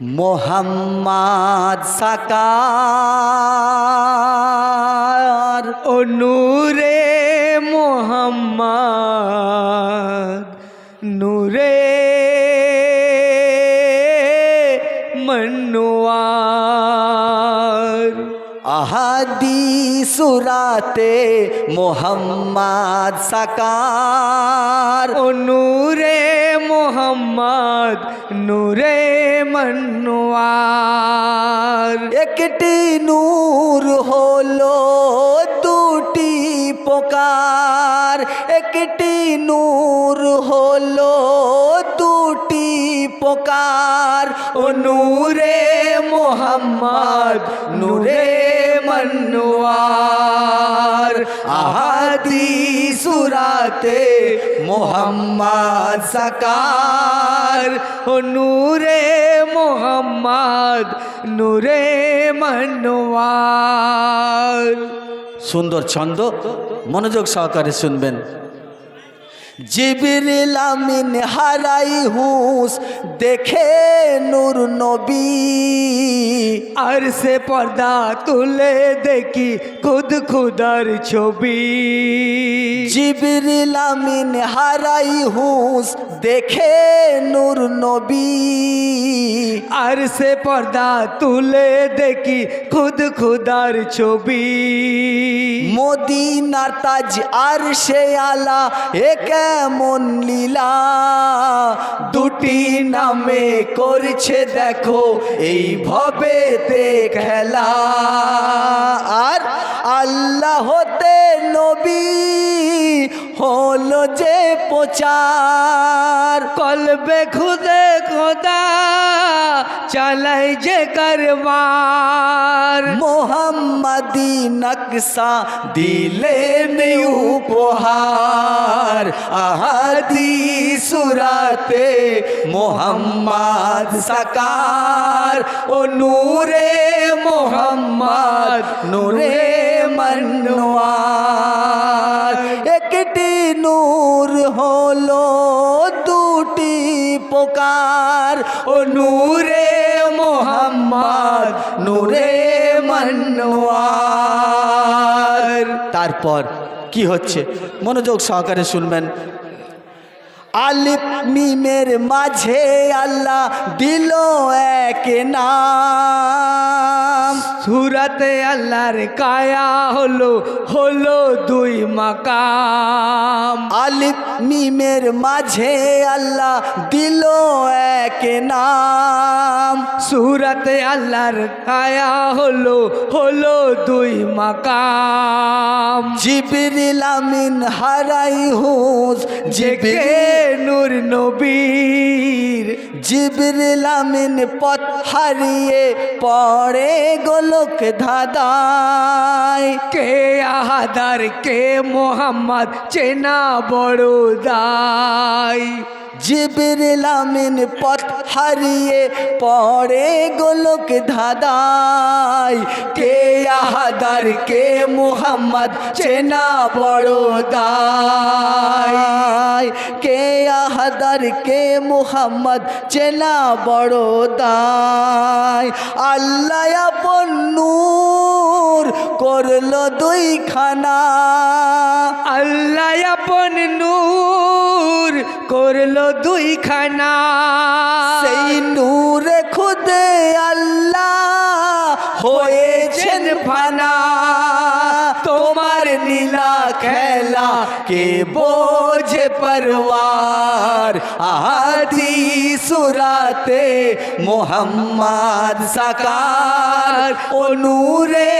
মোহাম্মদ সাকার ও নূরে মোহাম্মদ নূরে মনোয়ার আহাদি সুরাতে মোহাম্মদ সাকার ও নূরে মোহাম্মদ নূরে মনোয়ার। একটি নূর হলো দুটি পোকার একটি নূর হলো দুটি পোকার ও নূরে মোহাম্মদ নূরে মনোয়ার। আহাদি সুরাতে মোহাম্মদ সকার। ও নূরে মোহাম্মদ নূরে মনোয়ার সুন্দর ছন্দ মনোযোগ সহকারে শুনবেন। জিবরিল আমিন হারাই হুস দেখে নূর নবী। আর সে পর্দা তুলে দেখি খুদ খুদার ছবি। জিবরিল আমিন হারাই হুস দেখে নূর নবী। আর সে পর্দা তুলে দেখি খুদ খুদার ছবি। মদিনার তাজ আর সে আলা এ কেমন লীলা দুটি নামে করছে দেখো এই ভবেতে খেলা। আর আল্লাহতে নবী হলো যে প্রচার। কলবে খুদে খোদা চালাই যে কারবার। মোহাম্মদি নকশা দিলে মে উপহার। আহাদি সুরাতে মোহাম্মদ সাকার। ও নূরে মোহাম্মদ নূরে মনোয়ার একটি নূর হলো দুটি পোকার ও নূরে মোহাম্মদ, নূরে মনোয়ার তারপর কি হচ্ছে? মনোযোগ সহকারে শুনবেন। আলিফ মিমের মাঝে আল্লাহ দিল এক নাম। সুরাতে আল্লাহর কায়া হলো হলো দুই মাকাম। আলিফ মিমের মাঝে আল্লাহ দিল এক নাম। সুরাতে আল্লাহর কায়া হলো হলো দুই মাকাম। জিবরিল আমিন হারাই হুস যে কে নূর নবীর। জিবরিল আমিন পথ হারিয়ে পড়ে গোলক ধাঁধায়। কে আহাদার কে মোহাম্মদ চেনা বড় দায়। জিবরিল আমিন পথ হারিয়ে পড়ে গোলক ধাঁধায়। কে আহাদার, কে মুহাম্মদ, চেনা বড় দায়। কে আহাদার, কে মুহাম্মদ, চেনা বড় দায়। আল্লাহ আপন নূর করল দুইখানা। আল্লাহ আপন নূর করল দুইখানা। সেই নূরে খুদে আল্লাহ হয়েছেন ফানা। তোমার নীলা খেলা কে বোঝে পরওয়ার? আদি সুরাতে মোহাম্মদ সাকার। ও নূরে